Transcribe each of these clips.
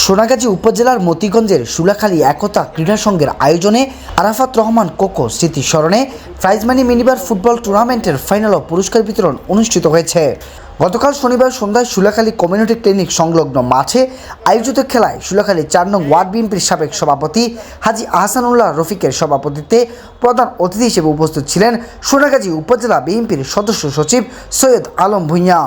সোনাগাজী উপজেলার মতিগঞ্জের সুলাখালী একতা ক্রীড়া সংঘের আয়োজনে আরাফাত রহমান কোকো স্মৃতি স্মরণে প্রাইজ মানি মিনিবার ফুটবল টুর্নামেন্টের ফাইনাল ও পুরস্কার বিতরণ অনুষ্ঠিত হয়েছে। গতকাল শনিবার সন্ধ্যায় সুলাখালী কমিউনিটি ক্লিনিক সংলগ্ন মাঠে আয়োজিত খেলায় সুলাখালী চার নং ওয়ার্ড বিএনপির সাবেক সভাপতি হাজি আহসানুল্লাহ রফিকের সভাপতিত্বে প্রধান অতিথি হিসেবে উপস্থিত ছিলেন সোনাগাজী উপজেলা বিএনপির সদস্য সচিব Syed Alam Bhuiyan.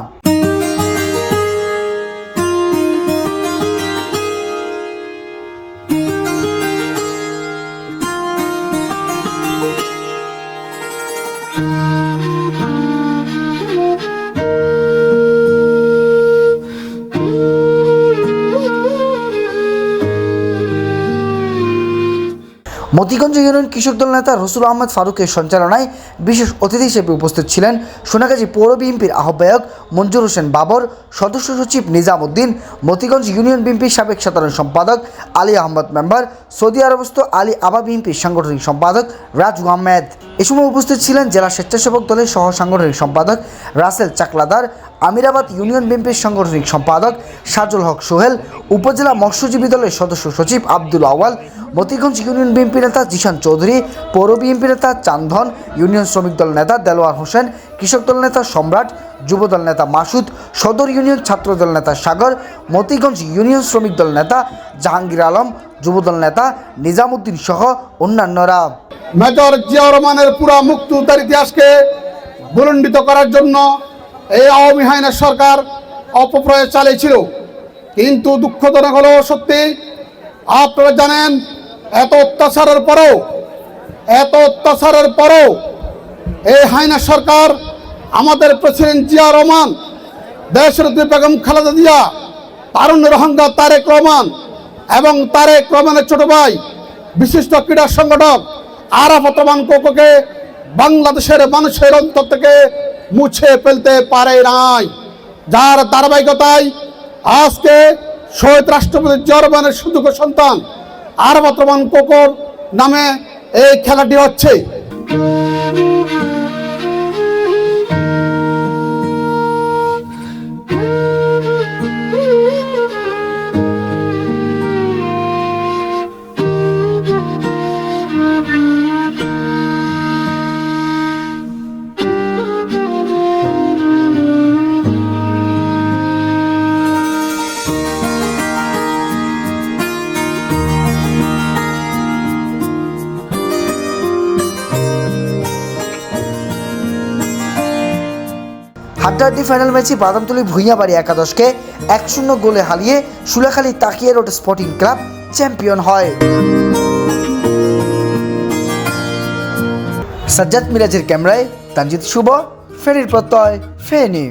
Thank you. Motiganj union Krishak Dal নেতা রসুল আহমদ ফারুকের সঞ্চালনায় বিশেষ অতিথি হিসেবে উপস্থিত ছিলেন সোনাগাজী পৌর বিএনপির আহ্বায়ক মঞ্জুর হোসেন বাবর, সদস্য সচিব নিজাম উদ্দিন মতিগঞ্জ ইউনিয়ন বিএনপির সাবেক সাধারণ সম্পাদক আলী আহমদ মেম্বার, সৌদি আরবস্থ আলী আবা বিএনপির সাংগঠনিক সম্পাদক রাজু আহমেদ। এ সময় উপস্থিত ছিলেন জেলা স্বেচ্ছাসেবক দলের সহ সাংগঠনিক সম্পাদক রাসেল চাকলাদার, আমিরাবাদ ইউনিয়ন বিএনপির সাংগঠনিক সম্পাদক সাজুল হক সোহেল, উপজেলা মৎস্যজীবী দলের সদস্য সচিব আব্দুল আওয়াল মতিগঞ্জ ইউনিয়ন বিএনপি নেতা জিশান চৌধুরী, পৌর বিএনপি নেতা চান্দন, ইউনিয়ন শ্রমিক দল নেতা দেলোয়ার হোসেন, কৃষক দল নেতা সম্রাট যুবদল নেতা মাসুদ, সদর ইউনিয়ন ছাত্র দল নেতা সাগর, মতিগঞ্জ ইউনিয়ন শ্রমিক দল নেতা জাহাঙ্গীর আলম যুবদল নেতা নিজামুদ্দিন সহ অন্যান্যরা। মেজর জিয়া রহমানের পুরা মুক্তিযুদ্ধের ইতিহাসকে বুলণ্ডিত করার জন্য এই আওয়ামী হাইনের সরকার অপপ্রয়াস চালিয়েছিল। কিন্তু দুঃখজনক হলো সত্যি, আপনারা জানেন এত অত্যাচারের পরেও, এত অত্যাচারের পরেও এই হাইনা সরকার, আমাদের প্রেসিডেন্ট জিয়া রহমান, দেশের বেগম খালেদা জিয়া তারুণ্যের অহংকার তারেক রহমান এবং তারেক রহমানের ছোট ভাই বিশিষ্ট ক্রীড়া সংগঠক আরাফত রহমান কোকোকে বাংলাদেশের মানুষের অন্তর থেকে মুছে ফেলতে পারে নাই। যার ধারাবাহিকতায় আজকে শহীদ রাষ্ট্রপতি জিয়া রহমানের সুযোগ্য সন্তান আরাফত বর্তমান কোকোর নামে এই খেলাটি হচ্ছে। হাড্ডাহাড্ডি ফাইনাল ম্যাচে বাদামতলি ভুঁইয়াবাড়ি একাদশকে এক শূন্য গোলে হারিয়ে সুলাখালী তাকিয়া রোড স্পোর্টিং ক্লাব চ্যাম্পিয়ন হয়। সাজ্জাদ মিরাজের ক্যামেরায় তানজিৎ শুভ ফেরির প্রত্যয়, ফেনি।